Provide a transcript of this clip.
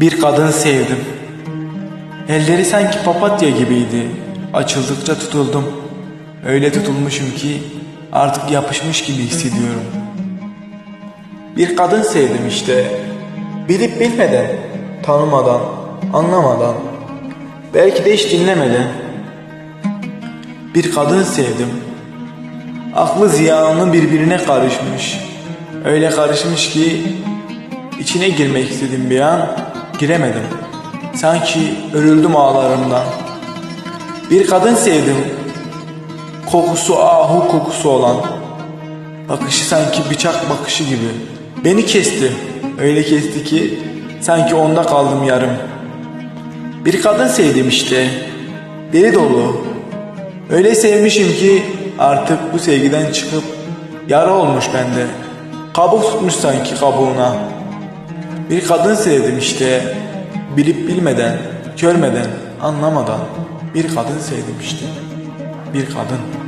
Bir kadın sevdim. Elleri sanki papatya gibiydi. Açıldıkça tutuldum. Öyle tutulmuşum ki artık yapışmış gibi hissediyorum. Bir kadın sevdim işte. Bilip bilmeden, tanımadan, anlamadan, belki de hiç dinlemeden. Bir kadın sevdim. Aklı ziyanlı birbirine karışmış. Öyle karışmış ki içine girmek istedim bir an, giremedim. Sanki örüldüm ağlarımdan. Bir kadın sevdim. Kokusu ahu kokusu olan. Bakışı sanki bıçak bakışı gibi. Beni kesti. Öyle kesti ki sanki onda kaldım yarım. Bir kadın sevdim işte. Deli dolu. Öyle sevmişim ki artık bu sevgiden çıkıp yara olmuş bende. Kabuk tutmuş sanki kabuğuna. Bir kadın sevdim işte. Bilip bilmeden, görmeden, anlamadan bir kadın sevdim işte. Bir kadın.